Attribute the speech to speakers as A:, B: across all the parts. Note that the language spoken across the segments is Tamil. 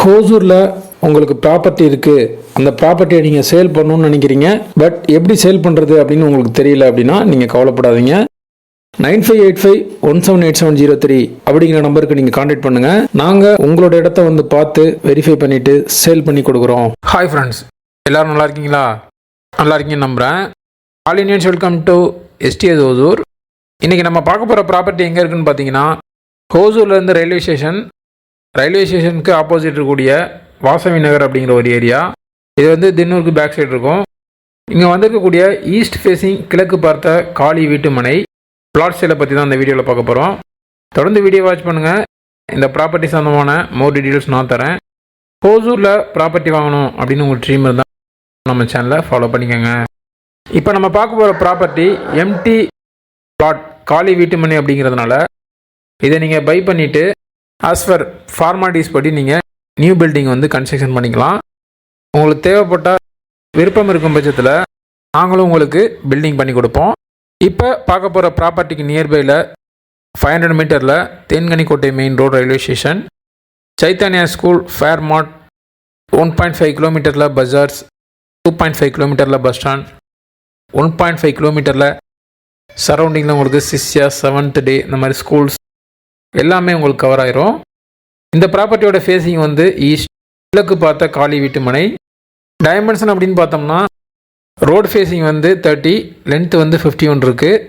A: ஹோசூரில் உங்களுக்கு ப்ராப்பர்ட்டி இருக்குது அந்த ப்ராப்பர்ட்டியை நீங்கள் சேல் பண்ணணும்னு நினைக்கிறீங்க. பட் எப்படி சேல் பண்ணுறது அப்படின்னு உங்களுக்கு தெரியல அப்படின்னா நீங்கள் கவலைப்படாதீங்க. Nine five eight five one seven eight seven zero three அப்படிங்கிற நம்பருக்கு நீங்கள் காண்டாக்ட் பண்ணுங்கள் நாங்கள் உங்களோட இடத்த வந்து பார்த்து வெரிஃபை பண்ணிவிட்டு சேல் பண்ணி கொடுக்குறோம். ஹாய் ஃப்ரெண்ட்ஸ் எல்லோரும் நல்லா இருக்கீங்களா? நல்லா இருக்கீங்கன்னு நம்புகிறேன் all Indians welcome to STS Hosur இன்றைக்கி நம்ம பார்க்க போகிற ப்ராப்பர்ட்டி எங்கே இருக்குன்னு பார்த்தீங்கன்னா ஹோசூர்லேருந்து ரயில்வே ஸ்டேஷன் ரயில்வே ஸ்டேஷனுக்கு ஆப்போசிட் இருக்கக்கூடிய வாசவி நகர் அப்படிங்கிற ஒரு ஏரியா இது வந்து தின்னூருக்கு பேக் சைடு இருக்கும். இங்கே வந்திருக்கக்கூடிய ஈஸ்ட் ஃபேஸிங் கிழக்கு பார்த்த காளி வீட்டு மனை. பிளாட் சேலை பற்றி தான் இந்த வீடியோவில் பார்க்க போகிறோம் தொடர்ந்து வீடியோ வாட்ச் பண்ணுங்கள் இந்த ப்ராப்பர்ட்டி சம்மந்தமான மோர் டீட்டெயில்ஸ் நான் தரேன். ஹோசூரில் ப்ராப்பர்ட்டி வாங்கணும் அப்படின்னு உங்கள் ட்ரீம் இருந்தால் நம்ம சேனலை ஃபாலோ பண்ணிக்கோங்க. இப்போ நம்ம பார்க்க போகிற ப்ராப்பர்ட்டி எம்டி பிளாட் காலி வீட்டு மனை அப்படிங்கிறதுனால இதை நீங்கள் பை பண்ணிவிட்டு ஆஸ் ஃபர் ஃபார்மாலிட்டிஸ் படி நீங்கள் நியூ பில்டிங் வந்து கன்ஸ்ட்ரக்ஷன் பண்ணிக்கலாம். உங்களுக்கு தேவைப்பட்ட விருப்பம் இருக்கும் பட்சத்தில் நாங்களும் உங்களுக்கு பில்டிங் பண்ணி கொடுப்போம். இப்போ பார்க்க போகிற ப்ராப்பர்ட்டிக்கு நியர்பையில் ஃபைவ் ஹண்ட்ரட் மீட்டரில் Thenkanikottai main road railway station Chaitanya school fair mart one point five கிலோமீட்டரில் பஜார்ஸ் டூ பாயிண்ட் ஃபைவ் கிலோமீட்டரில் bus stand one point five கிலோமீட்டரில் சரௌண்டிங்கில் உங்களுக்கு சிஸ்யா செவன்த் டே இந்த மாதிரி ஸ்கூல்ஸ் எல்லாமே உங்களுக்கு கவர் ஆயிரும். இந்த ப்ராப்பர்ட்டியோட ஃபேஸிங் வந்து ஈஸ்ட் கிழக்கு பார்த்த காலி வீட்டு மனை. டைமென்ஷன் அப்படின்னு பார்த்தோம்னா ரோடு ஃபேஸிங் வந்து தேர்ட்டி லென்த் வந்து ஃபிஃப்டி ஒன் இருக்குது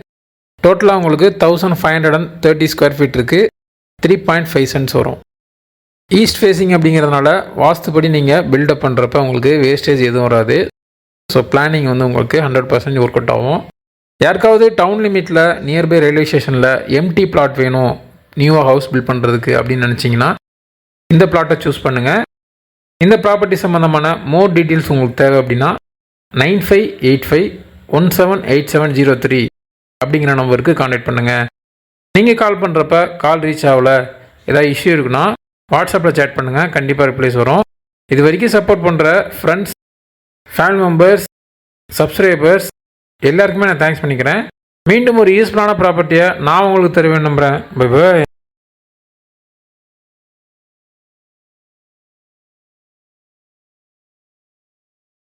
A: டோட்டலாக உங்களுக்கு thousand five hundred and thirty square feet இருக்குது த்ரீ பாயிண்ட் ஃபைவ் சென்ட்ஸ் வரும். ஈஸ்ட் ஃபேஸிங் அப்படிங்கிறதுனால வாஸ்துப்படி நீங்கள் பில்டப் பண்ணுறப்ப உங்களுக்கு வேஸ்டேஜ் எதுவும் வராது. ஸோ பிளானிங் வந்து உங்களுக்கு ஹண்ட்ரட் பர்சன்ட் ஒர்க் அவுட் ஆகும். யாருக்காவது டவுன் லிமிட்டில் நியர்பை ரயில்வே ஸ்டேஷனில் எம்டி பிளாட் வேணும். நியூவாக ஹவுஸ் பில்ட் பண்ணுறதுக்கு அப்படின்னு நினச்சிங்கன்னா இந்த பிளாட்டை சூஸ் பண்ணுங்கள் இந்த ப்ராப்பர்ட்டி சம்மந்தமான மோர் டீட்டெயில்ஸ் உங்களுக்கு தேவை அப்படின்னா nine five eight five one seven eight seven zero three அப்படிங்கிற நம்பருக்கு காண்டாக்ட் பண்ணுங்கள் நீங்கள் கால் பண்ணுறப்ப கால் ரீச் ஆகல ஏதாவது இஷ்யூ இருக்குன்னா வாட்ஸ்அப்பில் சேட் பண்ணுங்கள் கண்டிப்பாக ரிப்ளைஸ் வரும். இது வரைக்கும் சப்போர்ட் பண்ணுற ஃப்ரெண்ட்ஸ் ஃபேமிலி மெம்பர்ஸ் சப்ஸ்கிரைபர்ஸ் எல்லாருக்குமே நான் தேங்க்ஸ் பண்ணிக்கிறேன். மீண்டும் ஒரு யூஸ்ஃபுல்லான ப்ராப்பர்ட்டியை நான் உங்களுக்கு தருவேன் நம்புகிறேன் பை பை